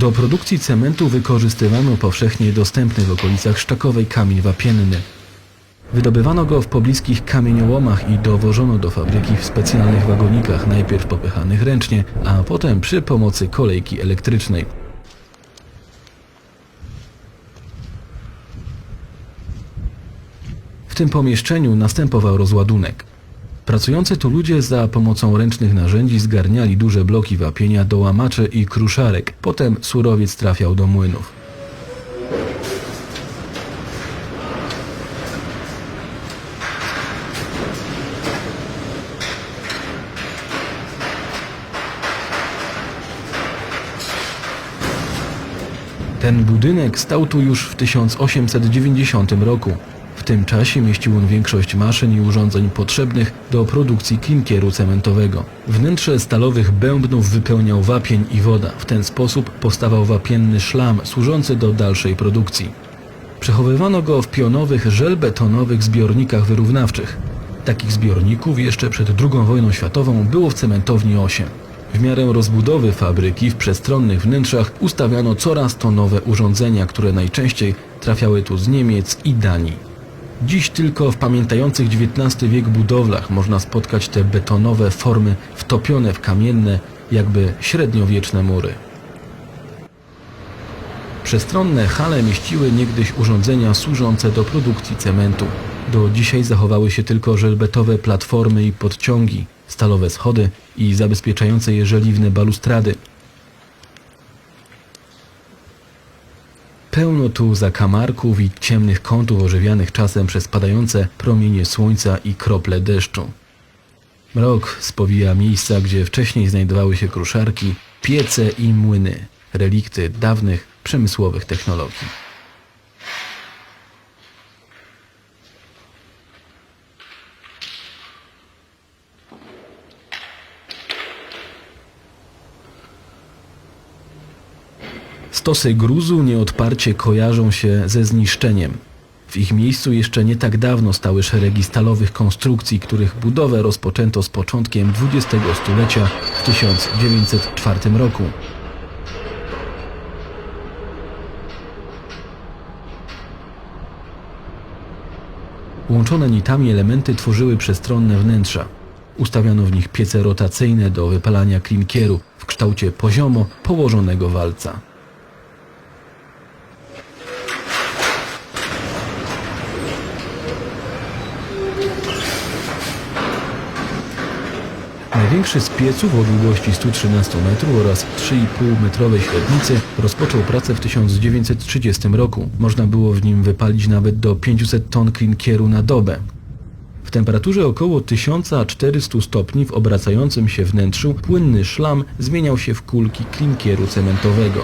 Do produkcji cementu wykorzystywano powszechnie dostępny w okolicach Szczakowej kamień wapienny. Wydobywano go w pobliskich kamieniołomach i dowożono do fabryki w specjalnych wagonikach, najpierw popychanych ręcznie, a potem przy pomocy kolejki elektrycznej. W tym pomieszczeniu następował rozładunek. Pracujący tu ludzie za pomocą ręcznych narzędzi zgarniali duże bloki wapienia do łamaczy i kruszarek. Potem surowiec trafiał do młynów. Ten budynek stał tu już w 1890 roku. Tym czasie mieścił on większość maszyn i urządzeń potrzebnych do produkcji klinkieru cementowego. Wnętrze stalowych bębnów wypełniał wapień i woda. W ten sposób powstawał wapienny szlam służący do dalszej produkcji. Przechowywano go w pionowych, żelbetonowych zbiornikach wyrównawczych. Takich zbiorników jeszcze przed II wojną światową było w cementowni 8. W miarę rozbudowy fabryki w przestronnych wnętrzach ustawiano coraz to nowe urządzenia, które najczęściej trafiały tu z Niemiec i Danii. Dziś tylko w pamiętających XIX wiek budowlach można spotkać te betonowe formy wtopione w kamienne, jakby średniowieczne mury. Przestronne hale mieściły niegdyś urządzenia służące do produkcji cementu. Do dzisiaj zachowały się tylko żelbetowe platformy i podciągi, stalowe schody i zabezpieczające je żeliwne balustrady. Pełno tu zakamarków i ciemnych kątów ożywianych czasem przez padające promienie słońca i krople deszczu. Mrok spowija miejsca, gdzie wcześniej znajdowały się kruszarki, piece i młyny, relikty dawnych przemysłowych technologii. Stosy gruzu nieodparcie kojarzą się ze zniszczeniem. W ich miejscu jeszcze nie tak dawno stały szeregi stalowych konstrukcji, których budowę rozpoczęto z początkiem XX stulecia w 1904 roku. Łączone nitami elementy tworzyły przestronne wnętrza. Ustawiano w nich piece rotacyjne do wypalania klinkieru w kształcie poziomo położonego walca. Największy z pieców o długości 113 metrów oraz 3,5 metrowej średnicy rozpoczął pracę w 1930 roku. Można było w nim wypalić nawet do 500 ton klinkieru na dobę. W temperaturze około 1400 stopni w obracającym się wnętrzu płynny szlam zmieniał się w kulki klinkieru cementowego.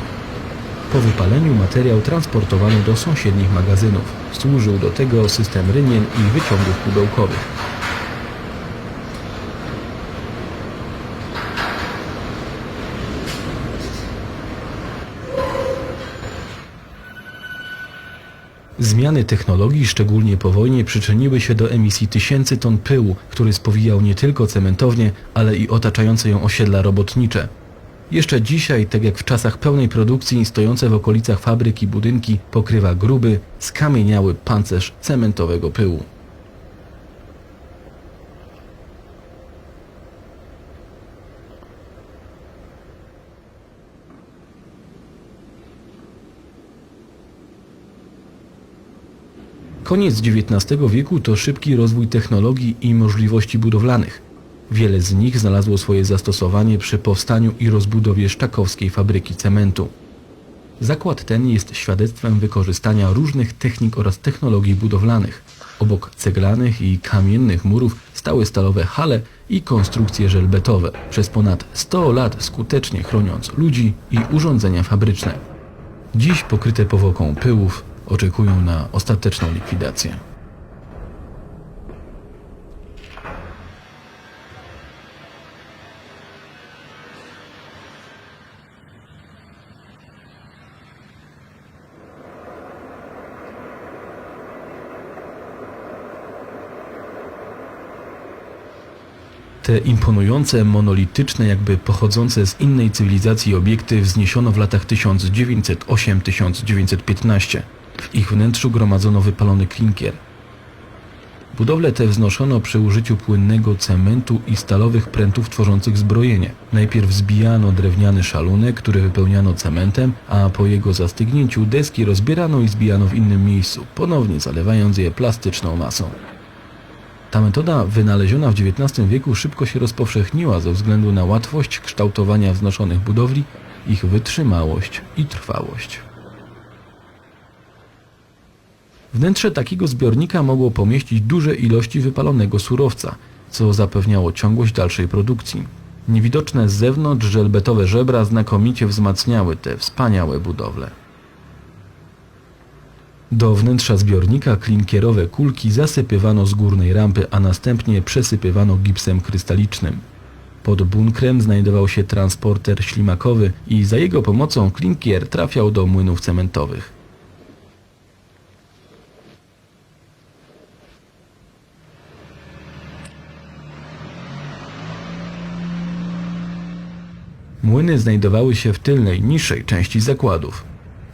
Po wypaleniu materiał transportowano do sąsiednich magazynów. Służył do tego system rynien i wyciągów pudełkowych. Zmiany technologii, szczególnie po wojnie, przyczyniły się do emisji tysięcy ton pyłu, który spowijał nie tylko cementownie, ale i otaczające ją osiedla robotnicze. Jeszcze dzisiaj, tak jak w czasach pełnej produkcji, stojące w okolicach fabryk i budynki pokrywa gruby, skamieniały pancerz cementowego pyłu. Koniec XIX wieku to szybki rozwój technologii i możliwości budowlanych. Wiele z nich znalazło swoje zastosowanie przy powstaniu i rozbudowie Szczakowskiej fabryki cementu. Zakład ten jest świadectwem wykorzystania różnych technik oraz technologii budowlanych. Obok ceglanych i kamiennych murów stały stalowe hale i konstrukcje żelbetowe, przez ponad 100 lat skutecznie chroniąc ludzi i urządzenia fabryczne. Dziś pokryte powłoką pyłów oczekują na ostateczną likwidację. Te imponujące, monolityczne, jakby pochodzące z innej cywilizacji obiekty wzniesiono w latach 1908-1915. W ich wnętrzu gromadzono wypalony klinkier. Budowle te wznoszono przy użyciu płynnego cementu i stalowych prętów tworzących zbrojenie. Najpierw zbijano drewniany szalunek, który wypełniano cementem, a po jego zastygnięciu deski rozbierano i zbijano w innym miejscu, ponownie zalewając je plastyczną masą. Ta metoda, wynaleziona w XIX wieku, szybko się rozpowszechniła ze względu na łatwość kształtowania wznoszonych budowli, ich wytrzymałość i trwałość. Wnętrze takiego zbiornika mogło pomieścić duże ilości wypalonego surowca, co zapewniało ciągłość dalszej produkcji. Niewidoczne z zewnątrz żelbetowe żebra znakomicie wzmacniały te wspaniałe budowle. Do wnętrza zbiornika klinkierowe kulki zasypywano z górnej rampy, a następnie przesypywano gipsem krystalicznym. Pod bunkrem znajdował się transporter ślimakowy i za jego pomocą klinkier trafiał do młynów cementowych. Młyny znajdowały się w tylnej, niższej części zakładów.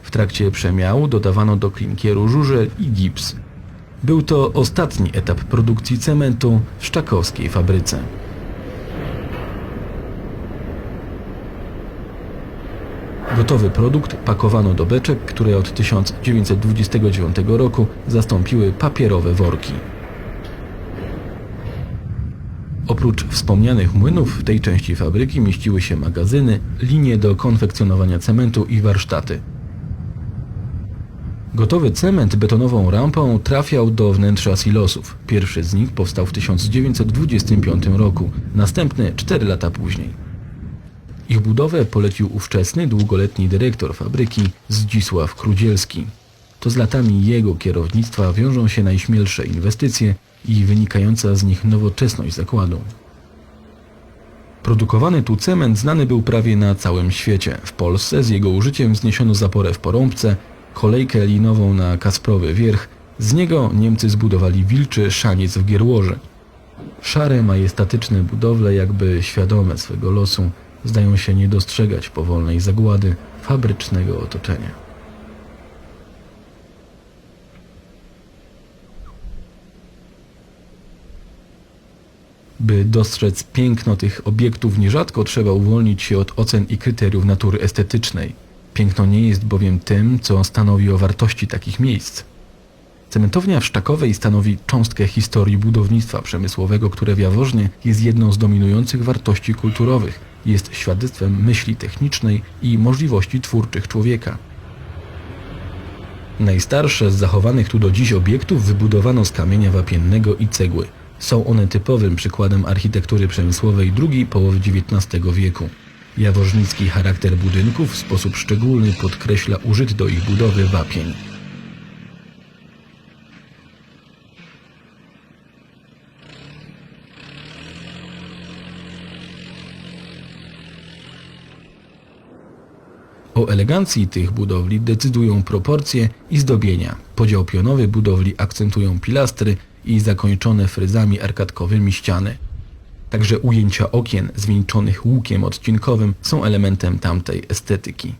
W trakcie przemiału dodawano do klinkieru żużel i gips. Był to ostatni etap produkcji cementu w szczakowskiej fabryce. Gotowy produkt pakowano do beczek, które od 1929 roku zastąpiły papierowe worki. Oprócz wspomnianych młynów w tej części fabryki mieściły się magazyny, linie do konfekcjonowania cementu i warsztaty. Gotowy cement betonową rampą trafiał do wnętrza silosów. Pierwszy z nich powstał w 1925 roku, następny 4 lata później. Ich budowę polecił ówczesny, długoletni dyrektor fabryki Zdzisław Krudzielski. To z latami jego kierownictwa wiążą się najśmielsze inwestycje i wynikająca z nich nowoczesność zakładu. Produkowany tu cement znany był prawie na całym świecie. W Polsce z jego użyciem wzniesiono zaporę w Porąbce, kolejkę linową na Kasprowy Wierch. Z niego Niemcy zbudowali wilczy szaniec w Gierłoży. Szare, majestatyczne budowle, jakby świadome swego losu, zdają się nie dostrzegać powolnej zagłady fabrycznego otoczenia. By dostrzec piękno tych obiektów, nierzadko trzeba uwolnić się od ocen i kryteriów natury estetycznej. Piękno nie jest bowiem tym, co stanowi o wartości takich miejsc. Cementownia w Sztakowej stanowi cząstkę historii budownictwa przemysłowego, które w Jaworznie jest jedną z dominujących wartości kulturowych. Jest świadectwem myśli technicznej i możliwości twórczych człowieka. Najstarsze z zachowanych tu do dziś obiektów wybudowano z kamienia wapiennego i cegły. Są one typowym przykładem architektury przemysłowej drugiej połowy XIX wieku. Jaworznicki charakter budynków w sposób szczególny podkreśla użyty do ich budowy wapień. O elegancji tych budowli decydują proporcje i zdobienia. Podział pionowy budowli akcentują pilastry i zakończone fryzami arkadkowymi ściany. Także ujęcia okien zwieńczonych łukiem odcinkowym są elementem tamtej estetyki.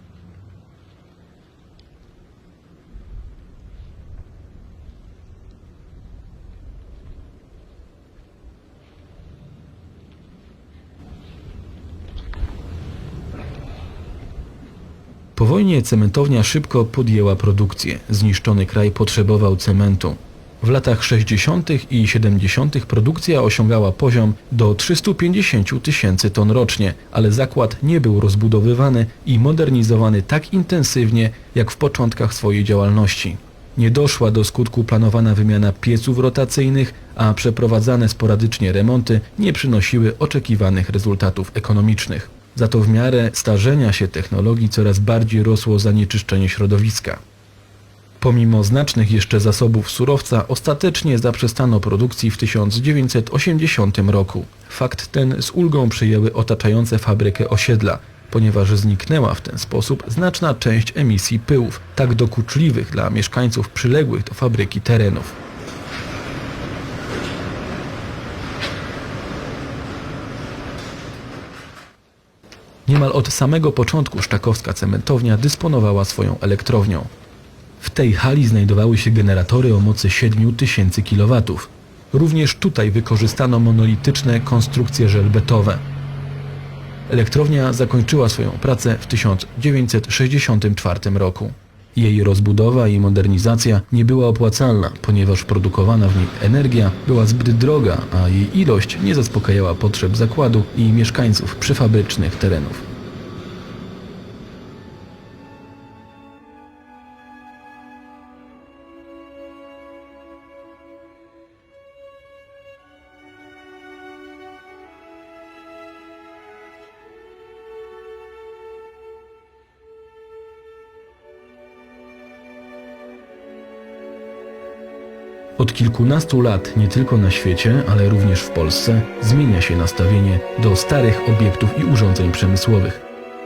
Po wojnie cementownia szybko podjęła produkcję. Zniszczony kraj potrzebował cementu. W latach 60. i 70. produkcja osiągała poziom do 350 tysięcy ton rocznie, ale zakład nie był rozbudowywany i modernizowany tak intensywnie jak w początkach swojej działalności. Nie doszła do skutku planowana wymiana pieców rotacyjnych, a przeprowadzane sporadycznie remonty nie przynosiły oczekiwanych rezultatów ekonomicznych. Za to w miarę starzenia się technologii coraz bardziej rosło zanieczyszczenie środowiska. Pomimo znacznych jeszcze zasobów surowca, ostatecznie zaprzestano produkcji w 1980 roku. Fakt ten z ulgą przyjęły otaczające fabrykę osiedla, ponieważ zniknęła w ten sposób znaczna część emisji pyłów, tak dokuczliwych dla mieszkańców przyległych do fabryki terenów. Niemal od samego początku sztakowska cementownia dysponowała swoją elektrownią. W tej hali znajdowały się generatory o mocy 7000 kW. Również tutaj wykorzystano monolityczne konstrukcje żelbetowe. Elektrownia zakończyła swoją pracę w 1964 roku. Jej rozbudowa i modernizacja nie była opłacalna, ponieważ produkowana w niej energia była zbyt droga, a jej ilość nie zaspokajała potrzeb zakładu i mieszkańców przyfabrycznych terenów. Od kilkunastu lat nie tylko na świecie, ale również w Polsce zmienia się nastawienie do starych obiektów i urządzeń przemysłowych.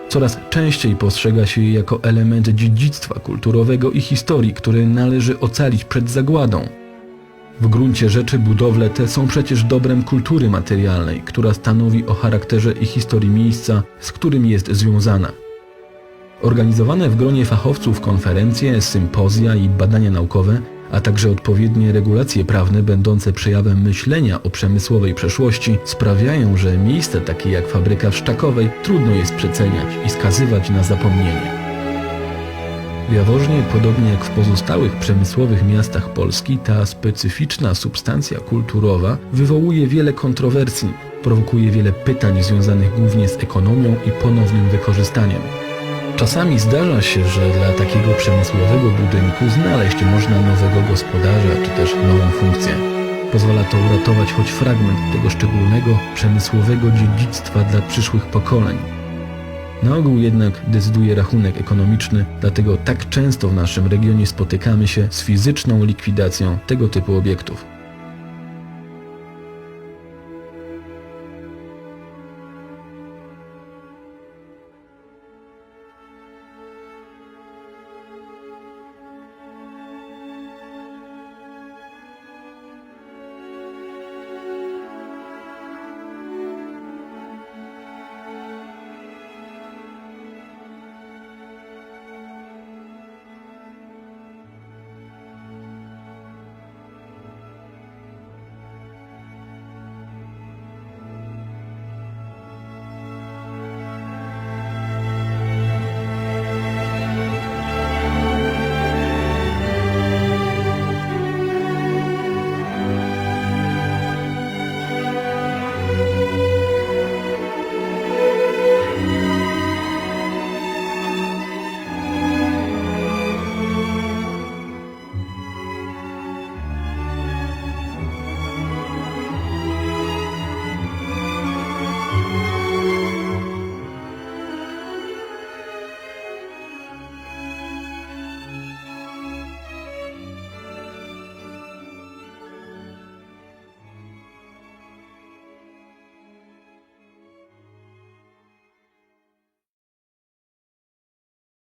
Coraz częściej postrzega się je jako element dziedzictwa kulturowego i historii, który należy ocalić przed zagładą. W gruncie rzeczy budowle te są przecież dobrem kultury materialnej, która stanowi o charakterze i historii miejsca, z którym jest związana. Organizowane w gronie fachowców konferencje, sympozja i badania naukowe, a także odpowiednie regulacje prawne będące przejawem myślenia o przemysłowej przeszłości sprawiają, że miejsce takie jak fabryka w Szczakowej trudno jest przeceniać i skazywać na zapomnienie. W Jaworznie, podobnie jak w pozostałych przemysłowych miastach Polski, ta specyficzna substancja kulturowa wywołuje wiele kontrowersji, prowokuje wiele pytań związanych głównie z ekonomią i ponownym wykorzystaniem. Czasami zdarza się, że dla takiego przemysłowego budynku znaleźć można nowego gospodarza czy też nową funkcję. Pozwala to uratować choć fragment tego szczególnego przemysłowego dziedzictwa dla przyszłych pokoleń. Na ogół jednak decyduje rachunek ekonomiczny, dlatego tak często w naszym regionie spotykamy się z fizyczną likwidacją tego typu obiektów.